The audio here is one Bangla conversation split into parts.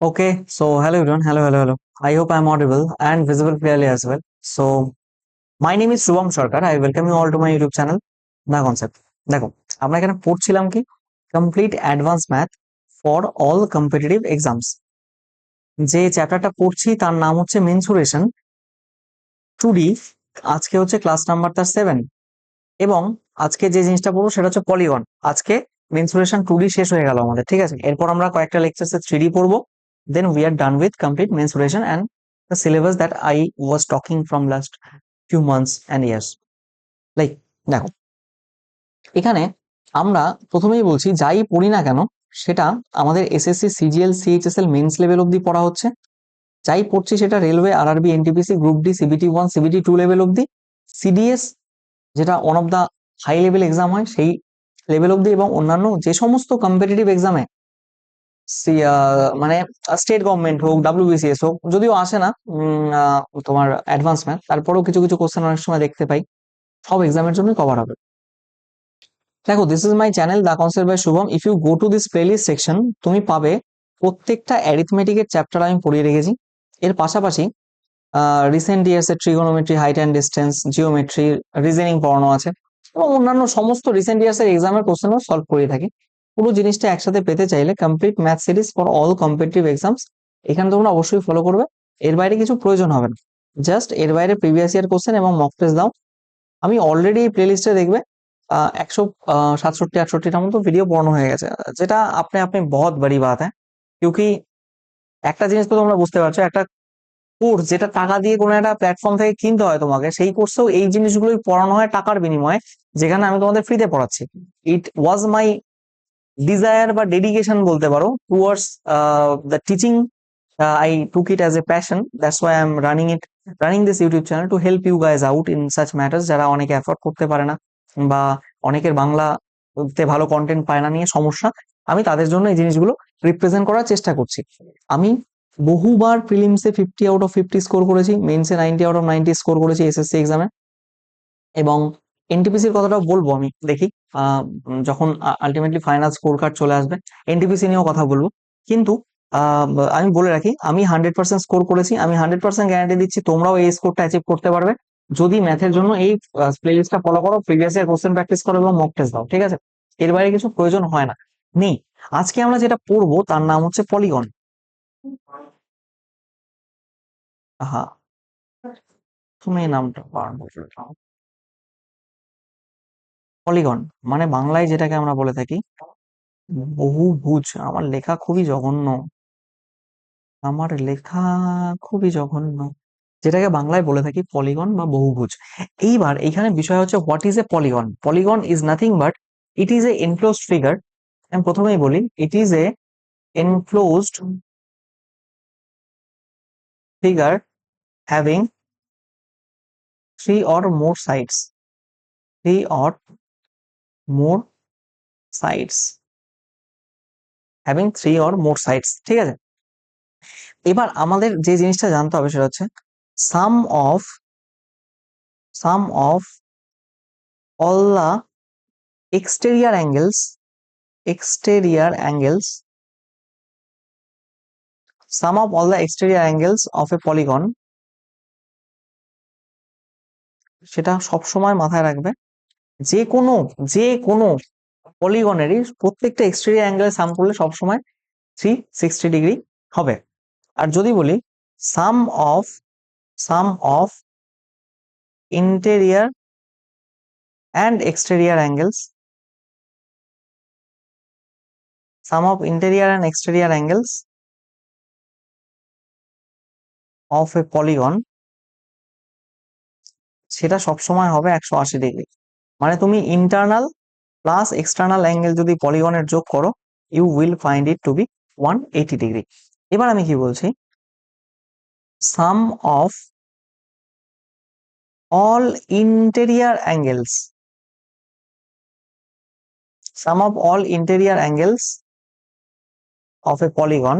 Okay, so hello everyone. Hello, hello, hello. I hope I'm audible and visible clearly as well. So, my name is Shubham Sarkar. I welcome you all to my YouTube channel, The Concept. দেখো আমরা এখানে পড়ছিলাম কি complete advance math for all competitive exams যে চ্যাপ্টারটা পড়ছি তার নাম হচ্ছে মেনসুরেশন টু ডি আজকে হচ্ছে ক্লাস নাম্বার তার সেভেন এবং আজকে যে জিনিসটা পড়ব সেটা হচ্ছে পলিগন আজকে মেনসুরেশন টু ডি শেষ হয়ে গেল আমাদের ঠিক আছে এরপর আমরা কয়েকটা লেকচার্সে থ্রি ডি পড়ব then we are done with complete mensuration and the syllabus that I was talking from last few months and years. Like, দেখো এখানে আমরা প্রথমেই বলছি যাই পড়ি না কেন সেটা আমাদের SSC CGL CHSL mains level অবধি পড়া হচ্ছে যাই পড়ছি সেটা railway RRB NTPC group D CBT one CBT two level অবধি সিডিএস যেটা one of the high level exam হয় সেই লেভেল অবধি এবং অন্যান্য যে সমস্ত কম্পিটিটিভ এক্সামে মানে স্টেট গভর্নমেন্ট হোক ডাব্লিউবিসিএস হোক, যদিও আসে না তোমার অ্যাডভান্স ম্যাথ তারপরেও কিছু কিছু কোশ্চেন অনেক সময় দেখতে পাই, সব এক্সামের জন্যই কভার হবে। দেখো this is my channel the concept by Shubham if you go to this playlist section তুমি পাবে প্রত্যেকটা অ্যারিথমেটিকের চ্যাপ্টার আমি পড়িয়ে রেখেছি। এর পাশাপাশি রিসেন্ট ইয়ার্স এর trigonometry height and distance geometry reasoning পড়ানো আছে, এবং অন্যান্য সমস্ত রিসেন্ট ইয়ার্স এর এক্সামের কোশ্চেনও সলভ করিয়ে থাকি। পুরো জিনিসটা একসাথে পেতে চাইলে complete math series for all competitive exams এখানে তোমরা অবশ্যই ফলো করবে। এর বাইরে কিছু প্রয়োজন হবে না। জাস্ট এর বাইরে প্রিভিয়াস ইয়ার কোশ্চেন এবং মক টেস্ট দাও। আমি অলরেডি এই প্লেলিস্টে দেখবে একশো সাতষট্টি আটষট্টিটার মতো ভিডিও পড়ানো হয়ে গেছে। যেটা আপনি আপনি বহুত বড়ি বাত হ্যাঁ? কিউকি একটা জিনিস তো তোমরা বুঝতে পারছ, একটা কোর্স যেটা টাকা দিয়ে কোনো একটা প্ল্যাটফর্ম থেকে কিনতে হয় তোমাকে, সেই কোর্সেও এই জিনিসগুলোই পড়ানো হয় টাকার বিনিময়ে, যেখানে আমি তোমাদের ফ্রিতে পড়াচ্ছি। ইট ওয়াজ মাই ডিজায়ার বা ডেডিকেশন বলতে পারো towards the teaching I took it as a passion that's why I'm running it running this YouTube channel to help you guys out in such matters যারা অনেকে অ্যাফোর্ড করতে পারে না বা অনেকের বাংলাতে ভালো কন্টেন্ট পায় না নিয়ে সমস্যা, আমি তাদের জন্য এই জিনিসগুলো রিপ্রেজেন্ট করার চেষ্টা করছি। আমি বহুবার প্রিলিমসে fifty out of fifty score করেছি মেন্সে ninety out of ninety score করেছি এসএসসি এক্সামে এবং এনটিপিসির কথাটাও বলব আমি, দেখি যখন আলটিমেটলি ফাইনাল স্কোর কার্ড চলে আসবে এনটিপিসি নিয়েও কথা বলব। কিন্তু আমি বলে রাখি, আমি হান্ড্রেড পার্সেন্ট স্কোর করেছি, আমি হান্ড্রেড পার্সেন্ট গ্যারান্টি দিচ্ছি, তোমরাও এই স্কোরটা অ্যাচিভ করতে পারবে। যদি ম্যাথের জন্য এই প্লেলিস্টটা ফলো করো প্রিভিয়াস ইয়ার কোশ্চেন প্র্যাকটিস করো এবং মক টেস্ট দাও, ঠিক আছে? এর বাইরে কিছু প্রয়োজন হয় না। নেই, আজকে আমরা যেটা পড়ব, তার নাম হচ্ছে পলিগন হ্যাঁ তুমি এই নামটা বারণ পলিগন। মানে বাংলায় যেটাকে আমরা বলে থাকি, বহুভুজ। আমার লেখা খুবই জঘন্য। আমার লেখা খুবই জঘন্য। যেটাকে বাংলায় বলে থাকি পলিগন বা বহুভুজ। এইবার এইখানে বিষয় হচ্ছে what is a polygon polygon is nothing but it is a enclosed figure আমি প্রথমেই বলি it is a enclosed figure having three or more sides three or more sides having three or more sides ঠিক আছে? এবার আমাদের যে জিনিসটা জানতে হবে সেটা হচ্ছে sum of sum of all the exterior angles exterior angles sum of all the exterior angles of a polygon সেটা সবসময় মাথায় রাখবে। যে কোনো যে কোনো পলিগনেরই প্রত্যেকটা এক্সটেরিয়ার অ্যাঙ্গেলে সাম করলে সবসময় থ্রি সিক্সটি ডিগ্রি হবে। আর যদি বলি sum of sum of interior and exterior angles sum of interior and exterior angles of a polygon সেটা সবসময় হবে একশো আশি ডিগ্রি মানে তুমি ইন্টারনাল প্লাস এক্সটার্নাল অ্যাঙ্গেল যদি পলিগনের যোগ করো you will find it to be one eighty degree এবার আমি কি বলছি? Sum of all interior angles sum of all interior angles of a polygon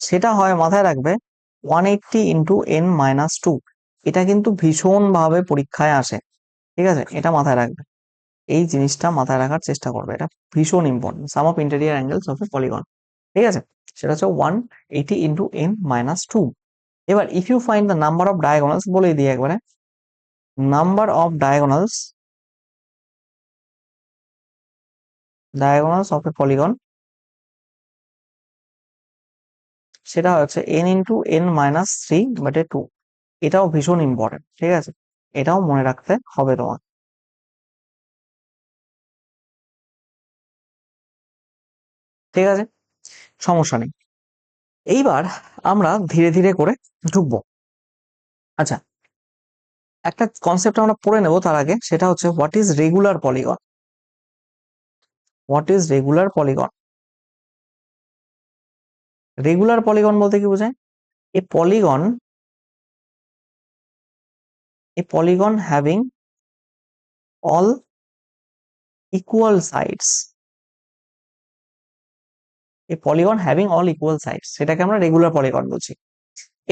সেটা হয় মাথায় রাখবে one eighty into n minus two এটা কিন্তু ভীষণ ভাবে পরীক্ষায় আসে। ঠিক আছে? এটা মাথায় রাখবে। এই জিনিসটা মাথায় রাখার চেষ্টা করবে। এটা ভীষণ important sum of interior angles of a polygon ঠিক আছে? সেটা হচ্ছে one eighty into n minus two এবার if you find the number of diagonals বলে দিই একবারে। Number of diagonals diagonals of a polygon সেটা হচ্ছে n into n minus three বাটে টু এটাও ভীষণ ইম্পর্টেন্ট ঠিক আছে? এটাও মনে রাখতে হবে তোমার ঠিক আছে? সমস্যা নেই। এইবার আমরা ধীরে ধীরে করে ঢুকবো। আচ্ছা একটা কনসেপ্ট আমরা পড়ে নেব তার আগে, সেটা হচ্ছে what is regular polygon what is regular polygon regular polygon বলতে কি বোঝায়? A polygon a polygon having all equal sides a polygon having all equal sides সেটাকে আমরা রেগুলার পলিগন বলছি।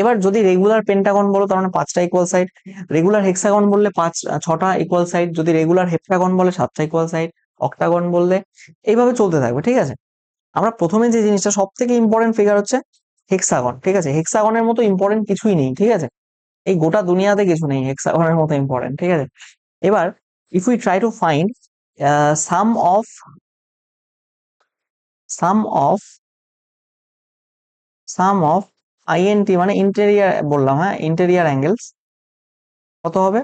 এবার যদি রেগুলার পেন্টাগন বলো, তার মানে পাঁচটা ইকুয়াল সাইড রেগুলার হেক্সাগন বললে পাঁচ, ছটা ইকুয়াল সাইড যদি রেগুলার হেপ্টাগন বলে, সাতটা ইকুয়াল সাইড অক্টাগন বললে, এইভাবে চলতে থাকবে, ঠিক আছে? আমরা প্রথমে যে জিনিসটা সব থেকে ইম্পর্টেন্ট ফিগার হচ্ছে হেক্সাগন ঠিক আছে? হেক্সাগনের মতো ইম্পর্টেন্ট কিছুই নেই, ঠিক আছে? এই গোটা দুনিয়াতে কিছু নেই হেক্সাগনের মতো ইম্পর্টেন্ট ঠিক আছে? এবার if we try to find sum of sum of sum of INT মানে ইন্টেরিয়ার বললাম হ্যাঁ? ইন্টেরিয়ার অ্যাঙ্গেলস কত হবে?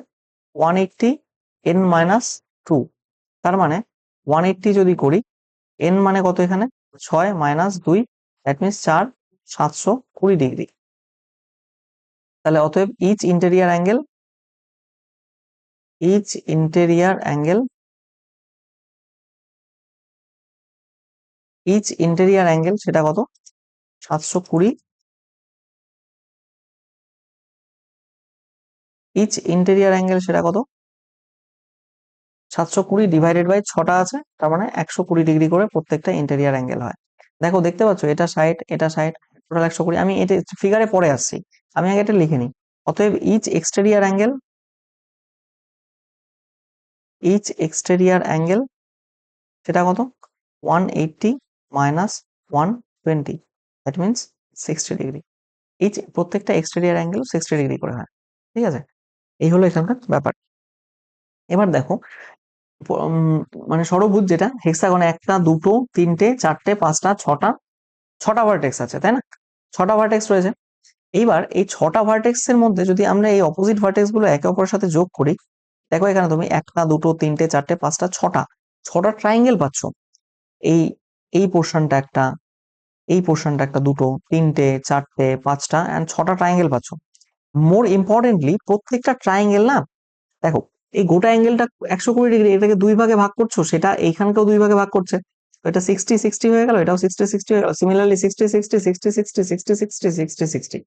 One eighty n minus two তার মানে ওয়ান এইটটি যদি করি এন মানে কত এখানে? ছয় মাইনাস দুই দ্যাট মিনস চার, সাতশো কুড়ি ডিগ্রি তাহলে অতএব each interior angle each interior angle each interior angle সেটা কত? সাতশো কুড়ি। ইচ ইন্টেরিয়ার অ্যাঙ্গেল সেটা কত? সাতশো কুড়ি ডিভাইডেড বাই ছটা আছে, তার মানে একশো কুড়ি ডিগ্রি করে প্রত্যেকটা ইন্টেরিয়ার অ্যাঙ্গেল হয়। দেখো, দেখতে পাচ্ছ? এটা সাইড এটা সাইড টোটাল একশো কুড়ি। আমি এটা ফিগারে পরে আসছি। আমি আগে এটা লিখে নিই। অতএব each exterior angle each exterior angle সেটা কত? One eighty minus one twenty that means sixty degree each প্রত্যেকটা এক্সটেরিয়ার অ্যাঙ্গেল সিক্সটি ডিগ্রি করে হয়, ঠিক আছে? এই হলো এখানকার ব্যাপার। এবার দেখো মানে ষড়ভুজ যেটা হেক্সাগনে একটা, দুটো, তিনটে, চারটে, পাঁচটা, ছটা ছটা ভার্টেক্স আছে, তাই না? ছটা ভার্টেক্স রয়েছে। এইবার এই ছটা ভার্টেক্স এর মধ্যে যদি আমরা এই অপোজিট ভার্টেক্সগুলো একে অপরের সাথে যোগ করি, দেখো এখানে তুমি একটা, দুটো, তিনটে, চারটে, পাঁচটা, ছটা ছটা ট্রায়াঙ্গেল পাচ্ছ। এই এই পোর্শনটা একটা, এই পোর্শনটা একটা দুটো, তিনটে, চারটে, পাঁচটা অ্যান্ড ছটা ট্রায়াঙ্গেল পাচ্ছ। মোর ইম্পর্টেন্টলি প্রত্যেকটা ট্রায়াঙ্গেল না, দেখো, এই গোটা অ্যাঙ্গেলটা একশো কুড়ি ডিগ্রি এটাকে দুই ভাগে ভাগ করছ, সেটা এইখানকেও দুই ভাগে ভাগ করছে। এটা সিক্সটি সিক্সটি হয়ে গেল, এটাও সিক্সটি সিক্সটি হয়ে গেল। Similarly sixty sixty sixty sixty sixty sixty sixty sixty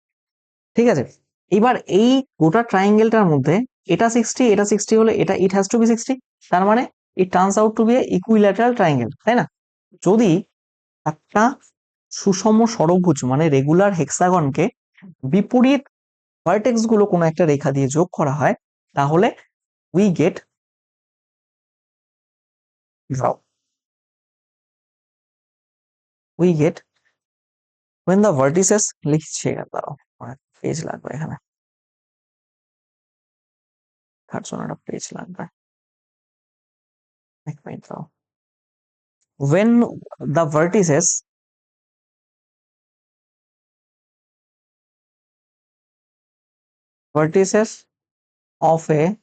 ঠিক আছে এবার এই গোটা ট্রায়াঙ্গেলটার মধ্যে এটা সিক্সটি এটা সিক্সটি হলে এটা it has to be sixty তার মানে it turns out to be equilateral triangle তাই না যদি একটা সুষম ষড়ভুজ মানে রেগুলার হেক্সাগনকে বিপরীত ভার্টেক্সগুলো কোনো একটা রেখা দিয়ে যোগ করা হয়, তাহলে we get draw. We get when vertices লিখছে, দাঁড়াও পেজ লাগবে এখানে তার পেজ লাগবে এক মিনিট দাও when the vertices vertices of a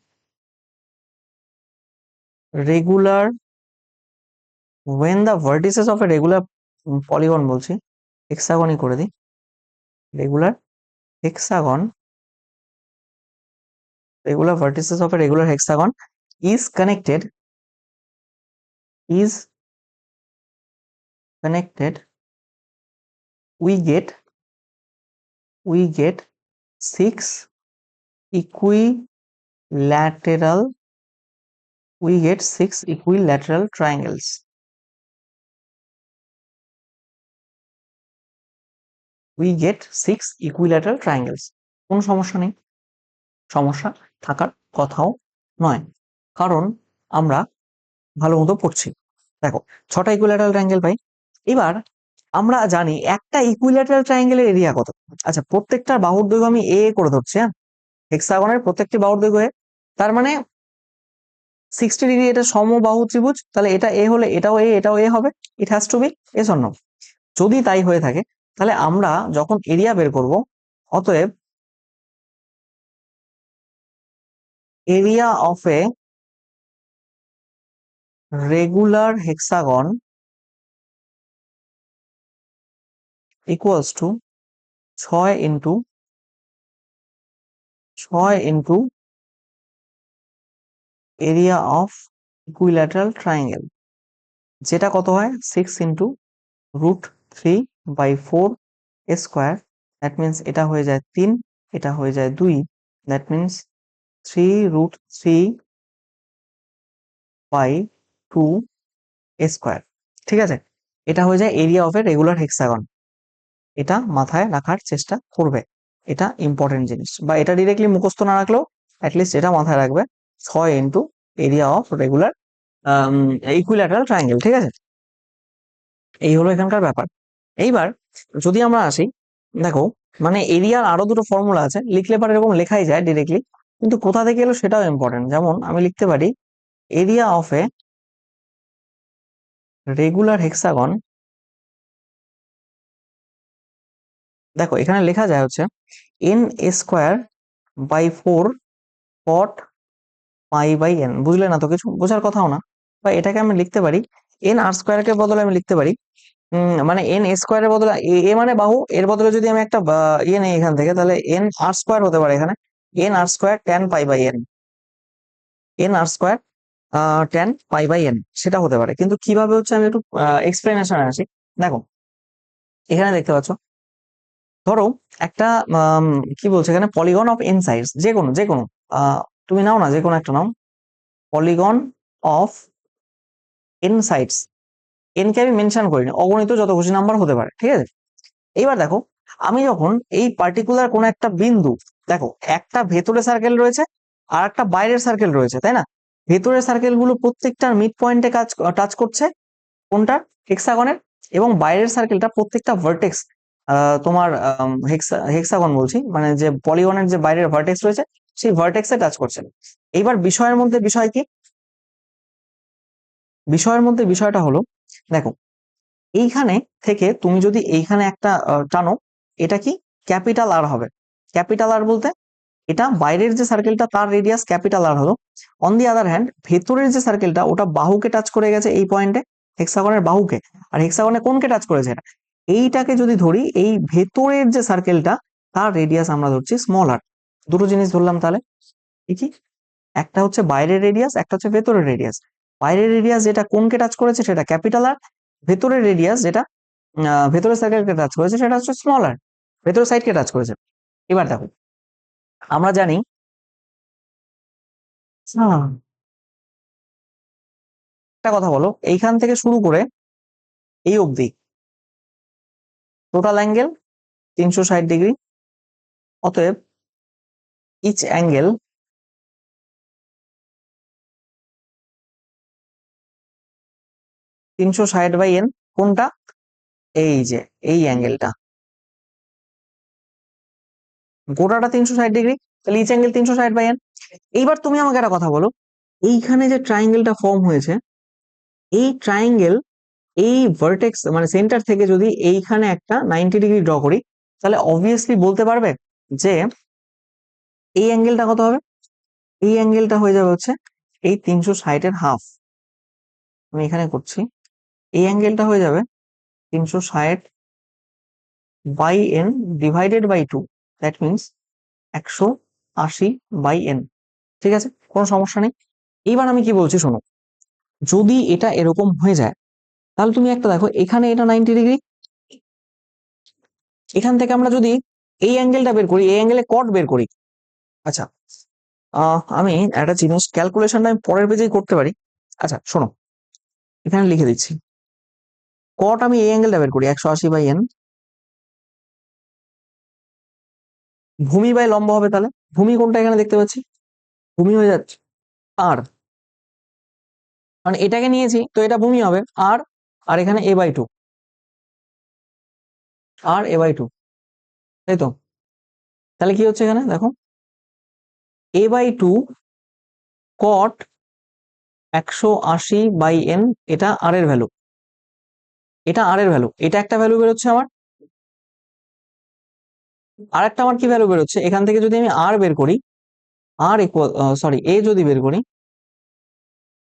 regular when the vertices of a regular polygon বলছি হেক্সাগনই করে দিই regular hexagon regular vertices of a regular hexagon is connected is connected we get we get six equilateral we get six equilateral triangles we get six equilateral triangles. কোনো সমস্যা নেই? সমস্যা থাকার কথাও নয়। কারণ আমরা ভালো মতো পড়ছি। দেখো, ছটা ইকুইল্যাটারাল ট্রায়াঙ্গেল পাই এবার আমরা জানি একটা ইকুইল্যাটারাল ট্রায়াঙ্গেলের এরিয়া কত। আচ্ছা প্রত্যেকটা বাহুর দৈর্ঘ্য আমি এ করে ধরছি হ্যাঁ? হেক্সাগনের প্রত্যেকটি বাহুর দৈর্ঘ্য তার মানে সিক্সটি ডিগ্রি এটা সমবাহু ত্রিভুজ। তাহলে এটা এ হলে এটাও এ এটাও এ হবে। It has to be S অন্য যদি তাই হয়ে থাকে তাহলে আমরা যখন এরিয়া বের করব, অতএব area of a regular hexagon equals to ছয় ইন্টু ছয় into area of equilateral triangle যেটা কত হয়? Six into root three by four square that means এটা হয়ে যায় তিন, এটা হয়ে যায় দুই। That means three root three by two square ঠিক আছে? এটা হয়ে যায় area of a regular hexagon এটা মাথায় রাখার চেষ্টা করবে। এটা ইম্পর্টেন্ট জিনিস। বা এটা ডিরেক্টলি মুখস্থ না রাখলেও অ্যাটলিস্ট এটা মাথায় রাখবে। ছয় into area of regular equilateral triangle ঠিক আছে? এই হলো এখানকার ব্যাপার। এইবার যদি আমরা আসি, দেখো মানে এরিয়ার আরও দুটো ফর্মুলা আছে, লিখলে পরে এরকম লেখাই যায় ডিরেক্টলি কিন্তু কোথা থেকে এলো সেটাও ইম্পর্টেন্ট যেমন আমি লিখতে পারি area of a regular hexagon দেখো, এখানে লেখা যায় হচ্ছে n square by four cot pi by n বুঝলে না তো কিছু? বোঝার কথাও না। বা এটাকে আমি লিখতে পারি এন আর স্কোয়ারকে বদলে আমি লিখতে পারি মানে এন স্কোয়ারের বদলে, এ- মানে বাহু, এর বদলে যদি আমি একটা ইয়ে নেই এখান থেকে, তাহলে এন আর স্কোয়ার হতে পারে এখানে। N r square tan pi by n n r square tan pi by n সেটা হতে পারে। কিন্তু কীভাবে হচ্ছে আমি একটু এক্সপ্লেনেশনে আসি? দেখো, এখানে দেখতে পাচ্ছ, ধরো একটা কি বলছে এখানে? পলিগন অফ এন সাইডস যে কোনো যে কোনো তুমি নাও না, যে কোনো একটা নাও। পলিগন অফ এন সাইডস এনকে আমি মেনশন করিনি, অগণিত যত খুশি নাম্বার হতে পারে, ঠিক আছে? এইবার দেখো, আমি যখন এই পার্টিকুলার কোন একটা বিন্দু, দেখো, একটা ভেতরে সার্কেল রয়েছে আর একটা বাইরের সার্কেল রয়েছে, তাই না? ভেতরের সার্কেলগুলো প্রত্যেকটার মিড পয়েন্টে কাজ টাচ করছে, কোনটা? হেক্সাগনের এবং বাইরের সার্কেলটা প্রত্যেকটা ভার্টেক্স তোমার হেক্সাগন বলছি মানে যে পলিগনের যে বাইরের ভার্টেক্স রয়েছে, সেই ভার্টেক্সে টাচ করছে। এইবার বিষয়ের মধ্যে বিষয় কি? বিষয়ের মধ্যে বিষয়টা হলো দেখো, এইখানে থেকে তুমি যদি এইখানে একটা টানো, এটা কি ক্যাপিটাল আর হবে। ক্যাপিটাল আর বলতে এটা বাইরের যে সার্কেলটা তার রেডিয়াস ক্যাপিটাল আর হলো। অন দি আদার হ্যান্ড ভেতরের যে সার্কেলটা ওটা বাহুকে টাচ করে গেছে এই পয়েন্টে হেক্সাগনের বাহুকে। আর হেক্সাগনে কোনকে টাচ করেছে এটা? এইটাকে যদি ধরি, এই ভেতরের যে সার্কেলটা তার রেডিয়াস আমরা ধরছি স্মল আর দুটো জিনিস ধরলাম তাহলে। কি একটা হচ্ছে বাইরের রেডিয়াস একটা হচ্ছে ভেতরের রেডিয়াস বাইরের রেডিয়াস যেটা কোনকে টাচ করেছে সেটা ক্যাপিটাল আর ভেতরের রেডিয়াস যেটা ভেতরের সার্কেলকে টাচ করেছে সেটা হচ্ছে স্মল আর ভেতরের সাইডকে টাচ করেছে। এবার দেখো আমরা জানি আহ, একটা কথা বলো এইখান থেকে শুরু করে এই অবধি টোটাল অ্যাঙ্গেল তিনশো ষাট ডিগ্রি অতএব ইচ অ্যাঙ্গেল তিনশো ষাট বাই এন কোনটা? এই যে, এই অ্যাঙ্গেলটা। গোটাটা তিনশো ষাট ডিগ্রি তাহলে ইচ অ্যাঙ্গেল তিনশো ষাট বাই এন এইবার তুমি আমাকে একটা কথা বলো, এইখানে যে ট্রায়াঙ্গেলটা ফর্ম হয়েছে, এই ট্রায়াঙ্গেল এই ভার্টেক্স মানে সেন্টার থেকে যদি এইখানে একটা নাইনটি ডিগ্রি ড্র করি, তাহলে অবভিয়াসলি বলতে পারবে যে, এই অ্যাঙ্গেলটা কত হবে? এই অ্যাঙ্গেলটা হয়ে যাবে হচ্ছে এই তিনশো ষাটের হাফ আমি এখানে করছি। এই অ্যাঙ্গেলটা হয়ে যাবে তিনশো ষাট by n divided by two. That means একশো আশি বাই এন। ঠিক আছে? কোনো সমস্যা নেই। এইবার আমি কি বলছি শোনো, যদি এটা এরকম হয়ে যায়, তাহলে তুমি একটা দেখো, এখানে এটা নাইনটি ডিগ্রি। এখান থেকে আমরা যদি এই অ্যাঙ্গেলটা বের করি, এই অ্যাঙ্গেলে কট বের করি। আচ্ছা আমি একটা জিনিস ক্যালকুলেশনটা আমি পরের পেজেই করতে পারি। আচ্ছা শোনো, এখানে লিখে দিচ্ছি। কট আমি এই অ্যাঙ্গেলটা বের করি, একশো আশি বাই এন ভূমি বাই লম্ব হবে তাহলে? ভূমি কোনটা এখানে দেখতে পাচ্ছি? ভূমি হয়ে যাচ্ছে আর মানে এটাকে নিয়েছি, তো এটা ভূমি হবে আর আর এখানে এ বাই টু আর এ বাই টু তাই তো? তাহলে কি হচ্ছে এখানে? দেখো। এ বাই টু কট একশো আশি বাই এন এটা আর এর ভ্যালু এটা আর এর ভ্যালু এটা একটা ভ্যালু বেরোচ্ছে আমার। আর একটা আমার কি ভ্যালু বেরোচ্ছে? এখান থেকে যদি আমি আর বের করি আর ইকুয়াল সরি এ যদি বের করি,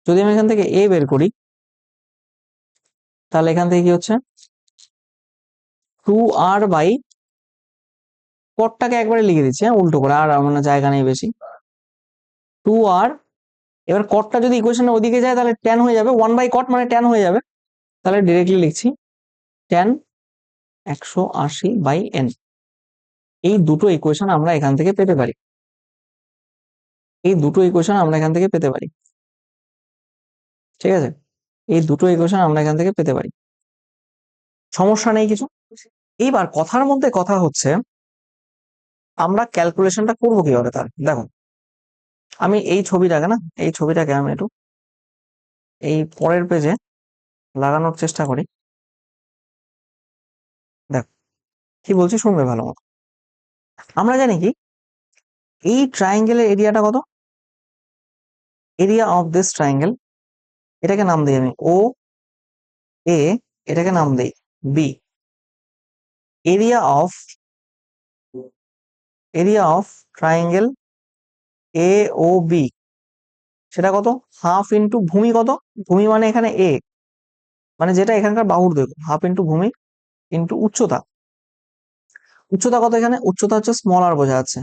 যদি আমি এখান থেকে এ বের করি, তাহলে এখান থেকে কি হচ্ছে? টু আর বাই কটটাকে একবারে লিখে দিচ্ছি হ্যাঁ উল্টো করে, আর আমার জায়গা নেই বেশি। টু আর এবার কটটা যদি ইকুয়েশনের ওদিকে যায়, তাহলে ট্যান হয়ে যাবে। ওয়ান বাই কট মানে ট্যান হয়ে যাবে। তাহলে ডিরেক্টলি লিখছি ট্যান একশো আশি বাই এন এই দুটো ইকুয়েশন আমরা এখান থেকে পেতে পারি। এই দুটো ইকুয়েশন আমরা এখান থেকে পেতে পারি। ঠিক আছে? এই দুটো ইকুয়েশন আমরা এখান থেকে পেতে পারি। সমস্যা নেই কিছু? এইবার কথার মধ্যে কথা হচ্ছে, আমরা ক্যালকুলেশনটা করব কীভাবে তার? দেখো, আমি এই ছবিটাকে না, এই ছবিটাকে আমি একটু, এই পরের পেজে লাগানোর চেষ্টা করি। দেখ, কি বলছি শুনবে ভালো মতো। আমরা জানি কি, এই ট্রায়াঙ্গেলের এরিয়াটা কত? এরিয়া অফ দিস ট্রায়াঙ্গেল এটাকে নাম দিই আমি। ও এ এটাকে নাম দিই B area of area of triangle A O B সেটা কত? হাফ ইন্টু ভূমি কত? ভূমি মানে এখানে এ মানে যেটা এখানকার বাহুর দৈর্ঘ্য হাফ ইন্টু ভূমি ইন্টু উচ্চতা। উচ্চতা কত এখানে? উচ্চতা হচ্ছে স্মল আর বোঝা যাচ্ছে,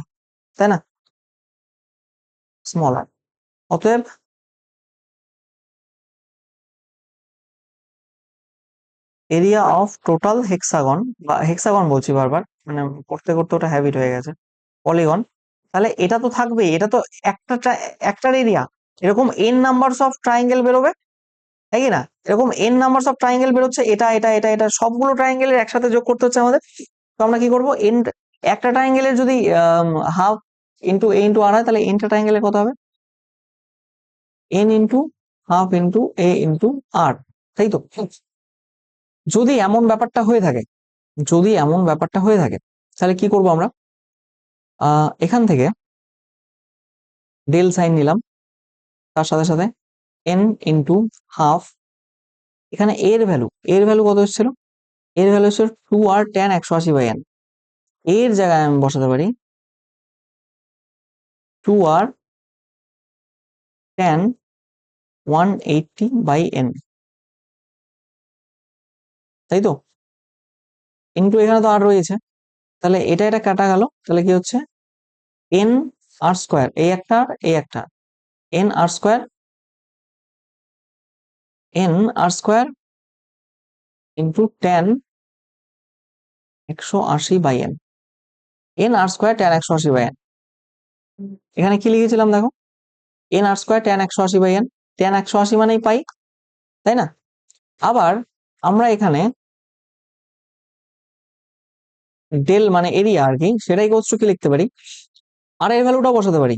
তাই না? স্মল আর অতএব এরিয়া অফ টোটাল হেক্সাগন বা হেক্সাগন বলছি বারবার মানে করতে করতে ওটা হ্যাবিট হয়ে গেছে পলিগন তাহলে এটা তো থাকবে এটা তো একটা একটার এরিয়া এরকম এন নাম্বারস অফ ট্রায়াঙ্গেল বেরোবে তাই না? এরকম এন নাম্বার অফ ট্রায়াঙ্গেল বেরোচ্ছে, এটা এটা এটা এটা সবগুলো ট্রায়াঙ্গেলের একসাথে যোগ করতে হচ্ছে আমাদের। তো আমরা কি করব? এন একটা ট্রায়াঙ্গেলের যদি half into a into r হয়, তাহলে এনটা ট্রায়াঙ্গেলের কত হবে? N into half into a into r তাই তো? যদি এমন ব্যাপারটা হয়ে থাকে, যদি এমন ব্যাপারটা হয়ে থাকে, তাহলে কি করব আমরা? এখান থেকে ডেল সাইন নিলাম, তার সাথে সাথে এন ইন্টু হাফ এখানে এর ভ্যালু এর ভ্যালু কত এসেছিল? এর ভ্যালু হচ্ছে টু আর টেন একশো আশি বাই এন এর জায়গায় আমি বসাতে পারি two r tan one eighty by n তাই তো? ইন্টু এখানে তো আর রয়েছে। তাহলে এটা এটা কাটা গেল। তাহলে কি হচ্ছে? এন আর স্কোয়ার এই একটা আর এই একটা। N r square n r square into tan একশো আশি by n n r square tan একশো আশি বাই এন এখানে কি লিখেছিলাম দেখো? এন আর স্কোয়ার টেন একশো আশি বাই এন টেন একশো আশি মানেই পাই, তাই না? আবার আমরা এখানে ডেল মানে এরিয়া আর কি, সেটাই কোর্স কি লিখতে পারি? আর এর ভ্যালুটাও বসাতে পারি।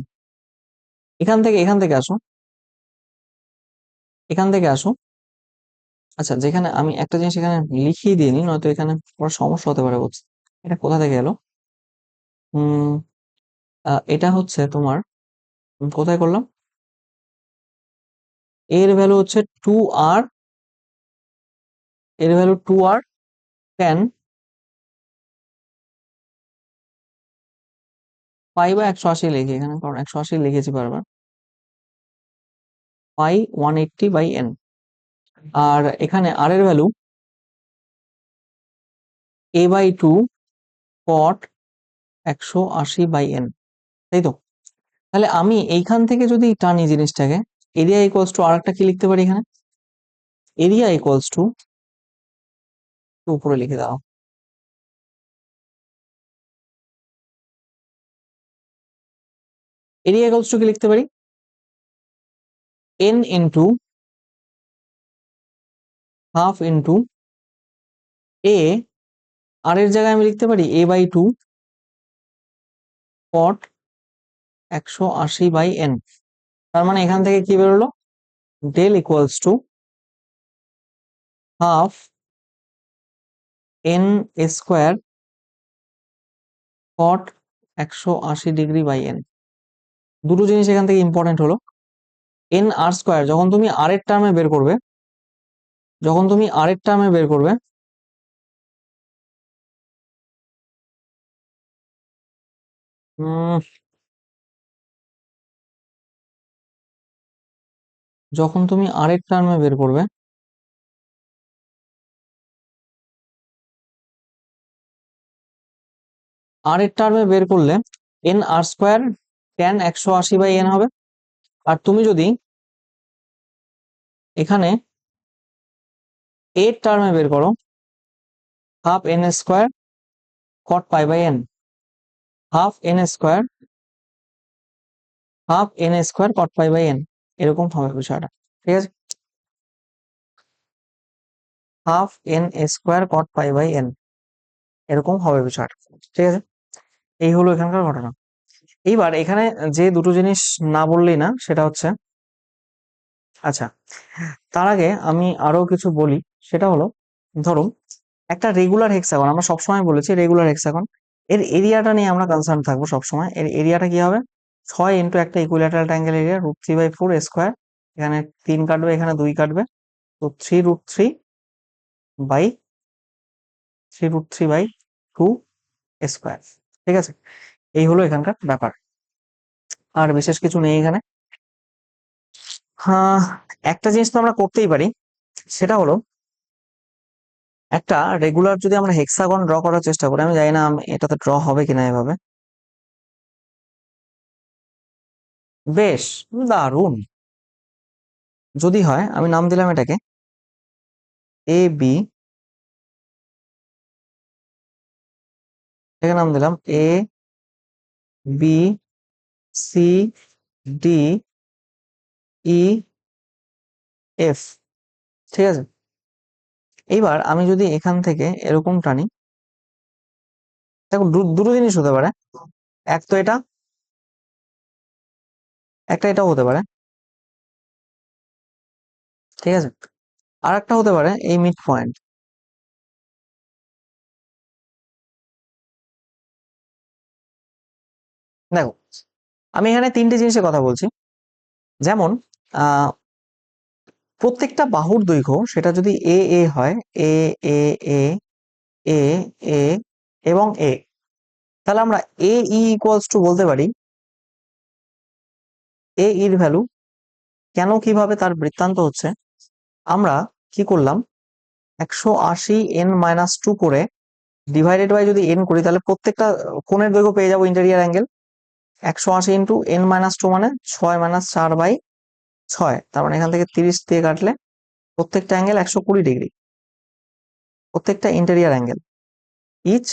এখান থেকে এখান থেকে আসো। এখান থেকে আসো আচ্ছা যেখানে আমি একটা জিনিস এখানে লিখিয়ে দিয়ে নি নয়তো এখানে পরে সমস্যা হতে পারে বলছি। এটা কোথা থেকে এলো? হুম এটা হচ্ছে তোমার কোথায় করলাম? এর ভ্যালু হচ্ছে টু আর, এর value two r tan pi বা একশো আশি লিখি এখানে, কারণ একশো আশি লিখেছি বারবার। Pi one eighty by n r এখানে আর এর value a by two cot একশো আশি বাই এন তাই তো? তাহলে আমি এইখান থেকে যদি টানি জিনিসটাকে এরিয়া ইকুয়ালস টু আর একটা কি লিখতে পারি এখানে? এরিয়া ইকুয়ালস টু উপরে লিখে দাও। এরিয়া ইকুয়ালস টু কি লিখতে পারি? N into half into a r এর জায়গায় আমি লিখতে পারি এ বাই টু কট একশো আশি বাই এন তার মানে এখান থেকে কি বেরোলো? Del equals to half n square cot একশো আশি ডিগ্রি বাই এন দুটো জিনিস এখান থেকে ইম্পর্টেন্ট হলো। এন আর স্কোয়ার যখন তুমি আর এর টার্মে বের করবে, যখন তুমি আর এর টার্মে বের করবে যখন তুমি আর এর টার্মে বের করবে আর এর টার্মে বের করলে এন আর স্কোয়ার ট্যান একশো আশি বাই এন হবে। আর তুমি যদি এখানে এর টার্মে বের করো half n square cot pi by n half n square half n square cot pi by n এরকম হবে বিষয়টা, ঠিক আছে? Half n square cot pi by n এরকম হবে বিষয়টা, ঠিক আছে? এই হলো এখানকার ঘটনা। এইবার এখানে যে দুটো জিনিস না বললেই না, সেটা হচ্ছে আচ্ছা তার আগে আমি আরও কিছু বলি, সেটা হলো, ধরুন একটা রেগুলার হেক্সাগন আমরা সবসময় বলেছি রেগুলার হেক্সাগন এর এরিয়াটা নিয়ে আমরা কনসার্ন থাকব সবসময়, এর এরিয়াটা কি হবে? ছয় ইন্টু একটা equilateral triangle area root three by four square এখানে তিন কাটবে, এখানে দুই কাটবে, তো three root three by three root three by two square ঠিক আছে? এই হলো এখানকার ব্যাপার। আর বিশেষ কিছু নেই এখানে। হ্যাঁ একটা জিনিস তো আমরা করতেই পারি, সেটা হলো একটা রেগুলার যদি আমরা হেক্সাগন ড্র করার চেষ্টা করি, আমি জানি না এটাতে ড্র হবে কিনা এভাবে। বেশ, দারুণ। যদি হয়, আমি নাম দিলাম এটাকে এ বি এটাকে নাম দিলাম A B C D E F ঠিক আছে? এইবার আমি যদি এখান থেকে এরকম টানি, দেখো দুটো জিনিস হতে পারে। এক তো এটা, একটা এটাও হতে পারে। ঠিক আছে? আর একটা হতে পারে এই মিড পয়েন্ট দেখো, আমি এখানে তিনটে জিনিসের কথা বলছি। যেমন প্রত্যেকটা বাহুর দৈর্ঘ্য সেটা যদি এ এ হয় এ এ এ এ এ এবং এ তাহলে আমরা এ ই ইকুয়ালস টু বলতে পারি এ ইর ভ্যালু কেন কীভাবে তার বৃত্তান্ত হচ্ছে? আমরা কি করলাম? একশো আশি এন মাইনাস টু করে ডিভাইডেড বাই যদি এন করি, তাহলে প্রত্যেকটা কোণের দৈর্ঘ্য পেয়ে যাব ইন্টেরিয়ার অ্যাঙ্গেল একশো আশি ইন্টু এন মাইনাস টু মানে ছয় মাইনাস চার বাই ছয়। তার মানে এখান থেকে তিরিশ দিয়ে কাটলে প্রত্যেকটা অ্যাঙ্গেল একশো কুড়ি ডিগ্রি প্রত্যেকটা interior angle each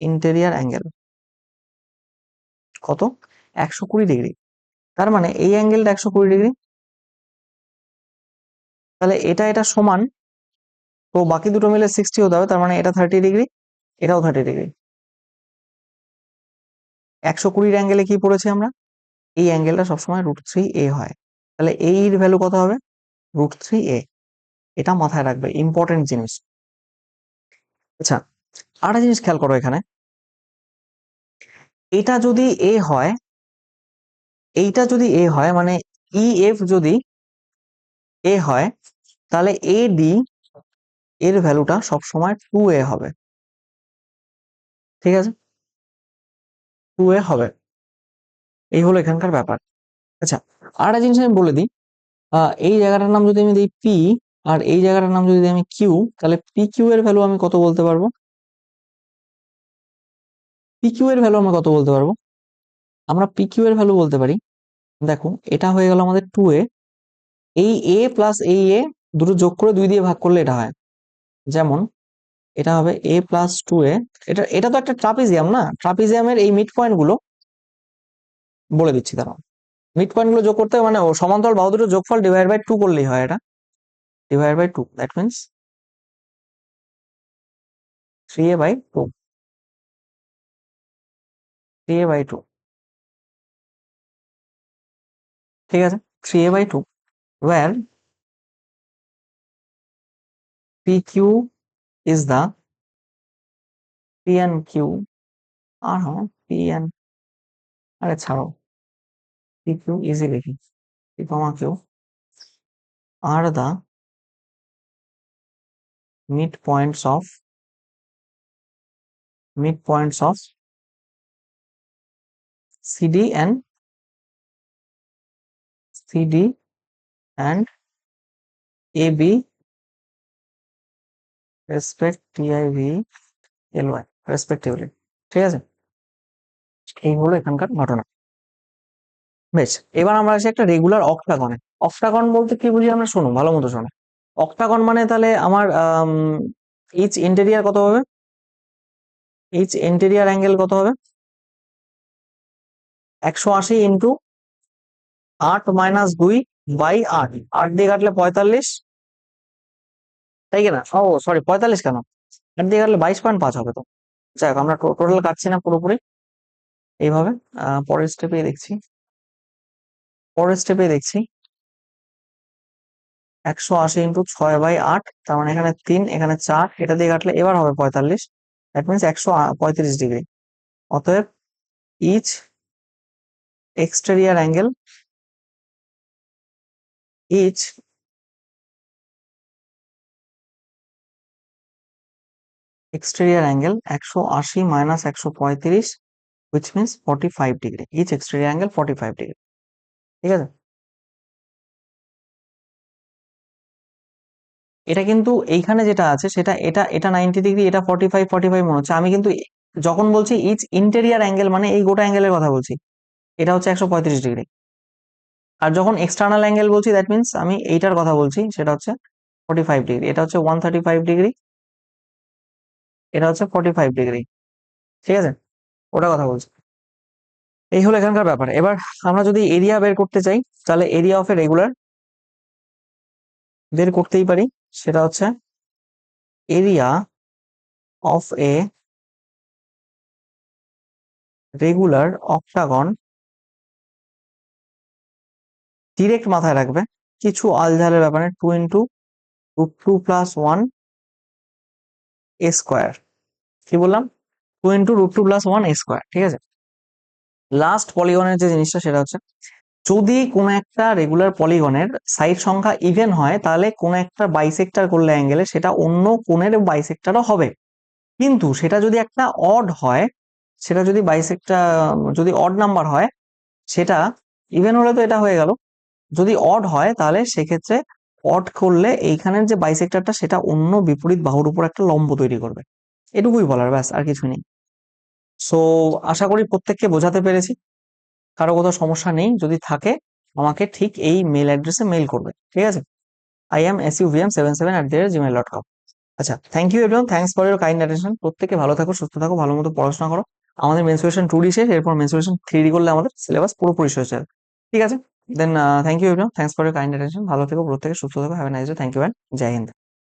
interior angle কত? একশো কুড়ি ডিগ্রি তার মানে এই অ্যাঙ্গেলটা একশো কুড়ি ডিগ্রি তাহলে এটা এটা সমান, তো বাকি দুটো মিলে সিক্সটি হতে হবে, তার মানে এটা থার্টি ডিগ্রি এটাও থার্টি ডিগ্রি একশো কুড়ির অ্যাঙ্গেলে কি পড়েছি আমরা? এই অ্যাঙ্গেলটা সবসময় রুট থ্রি এ হয়। তাহলে এই এর ভ্যালু কত হবে? রুট থ্রি এ এটা মাথায় রাখবে ইম্পর্টেন্ট জিনিস। আচ্ছা আরেকটা জিনিস খেয়াল করো এখানে। এটা যদি এ হয়, এইটা যদি এ হয় মানে ই এফ যদি এ হয়, তাহলে এ ডি এর ভ্যালুটা সবসময় টু এ হবে। ঠিক আছে? টু এ হবে। এই হলো এখানকার ব্যাপার। আচ্ছা আর একটা জিনিস আমি বলে দিই। এই জায়গাটার নাম যদি আমি দিই পি আর এই জায়গাটার নাম যদি আমি কিউ তাহলে পি কিউ এর ভ্যালু আমি কত বলতে পারব? পি কিউ এর ভ্যালু আমরা কত বলতে পারব? আমরা পি কিউ এর ভ্যালু বলতে পারি। দেখো, এটা হয়ে গেল আমাদের টু এ। এই এ প্লাস এই এ দুটো যোগ করে দুই দিয়ে ভাগ করলে এটা হয়। যেমন এটা হবে এ প্লাস টু এ এটা এটা তো একটা ট্রাপিজিয়াম না? ট্রাপিজিয়ামের এই মিড পয়েন্টগুলো বলে দিচ্ছি, দাঁড়াও। মিড পয়েন্টগুলো যোগ করতে মানে সমান্তরাল বাহু দুটো যোগফল ডিভাইড বাই টু করলেই হয় এটা। Divide by two that means three a by two three a by two ঠিক আছে? Three a by two where PQ is the PNQ আর হ্যাঁ PN আরে ছাড়ো PQ ইজি লিখি P comma Q are the midpoints of midpoints of CD and CD and AB respectively ly respectively. ঠিক আছে? এই হলো এখানকার ঘটনা। এবার আমরা একটা রেগুলার বলতে কি আমরা? ভালো মতো শোনো। অক্টাগন মানে তাহলে আমার ইন্টেরিয়ার কত হবে? ইন্টেরিয়ার অ্যাঙ্গেল কত হবে? একশো আশি ইন্টু আট মাইনাস দুই বাই আট। আট দিয়ে কাটলে পঁয়তাল্লিশ। তাই কি না? ও সরি পঁয়তাল্লিশ কেন? আট দিয়ে কাটলে বাইশ পয়েন্ট পাঁচ হবে তো। যাই হোক আমরা টোটাল কাটছি না পুরোপুরি। এইভাবে পরের স্টেপে দেখছি। পরের স্টেপে দেখছি। একশো আশি ইন্টু ছয় বাই আট, তার মানে এখানে তিন, এখানে চার, এটা দিয়ে কাটলে এবার হবে পঁয়তাল্লিশ। দ্যাট মিনস একশো পঁয়ত্রিশ ডিগ্রি অতএব each exterior angle each exterior angle একশো আশি মাইনাস একশো পঁয়ত্রিশ, which means 45 degree. Each exterior angle 45 degree. ঠিক আছে? এটা কিন্তু এইখানে যেটা আছে, সেটা এটা এটা 90 ডিগ্রি এটা 45 45 মনে হচ্ছে। আমি কিন্তু যখন বলছি ইচ ইন্টেরিয়ার অ্যাঙ্গেল মানে এই গোটা অ্যাঙ্গেলের কথা বলছি, এটা হচ্ছে একশো পঁয়ত্রিশ ডিগ্রি আর যখন এক্সটার্নাল অ্যাঙ্গেল বলছি দ্যাট মিনস আমি এইটার কথা বলছি, সেটা হচ্ছে 45 ডিগ্রি এটা হচ্ছে 135 ডিগ্রি এটা হচ্ছে 45 ডিগ্রি ঠিক আছে? ওটা কথা বলছি। এই হলো এখানকার ব্যাপার। এবার আমরা যদি এরিয়া বের করতে চাই, তাহলে এরিয়া অফ এ রেগুলার বের করতেই পারি। সেটা হচ্ছে area of a regular octagon direct মাথায় রাখবে। কিছু আলঝালের ব্যাপারে two into two plus one a square কি বললাম? Two into root two plus one square ঠিক আছে? লাস্ট পলিগনের যে জিনিসটা সেটা হচ্ছে, যদি কোনো একটা রেগুলার পলিগনের সাইড সংখ্যা ইভেন হয়, তাহলে কোনো একটা বাইসেক্টর করলে অ্যাঙ্গেলে সেটা অন্য কোণের বাইসেক্টরও হবে। কিন্তু সেটা যদি একটা অড হয়, সেটা যদি বাইসেক্টর যদি অড নাম্বার হয়, সেটা ইভেন হলে তো এটা হয়ে গেল। যদি অড হয়, তাহলে সেক্ষেত্রে অড করলে এইখানের যে বাইসেক্টরটা সেটা অন্য বিপরীত বাহুর উপর একটা লম্ব তৈরি করবে। এটুকুই বলার, ব্যাস, আর কিছু নেই। সো আশা করি প্রত্যেককে বোঝাতে পেরেছি। কারও কোথাও সমস্যা নেই, যদি থাকে, আমাকে ঠিক এই মেল অ্যাড্রেসে মেল করবে, ঠিক আছে? I M S U VM seven seven at Gmail dot com আচ্ছা thank you everyone thanks for your kind attention প্রত্যেকে ভালো থাকো, সুস্থ থাকো, ভালো মতো পড়াশোনা করো। আমাদের মেনসুরেশন টু ডি শেষ, এরপর মেনসুরেশন থ্রি ডি করলে আমাদের সিলেবাস পুরোপুরি শেষ হয়ে যাবে, ঠিক আছে? Then thank you everyone thanks for your kind attention ভালো থেকো, প্রত্যেকে সুস্থ থাকো have a nice day thank you and Jai Hind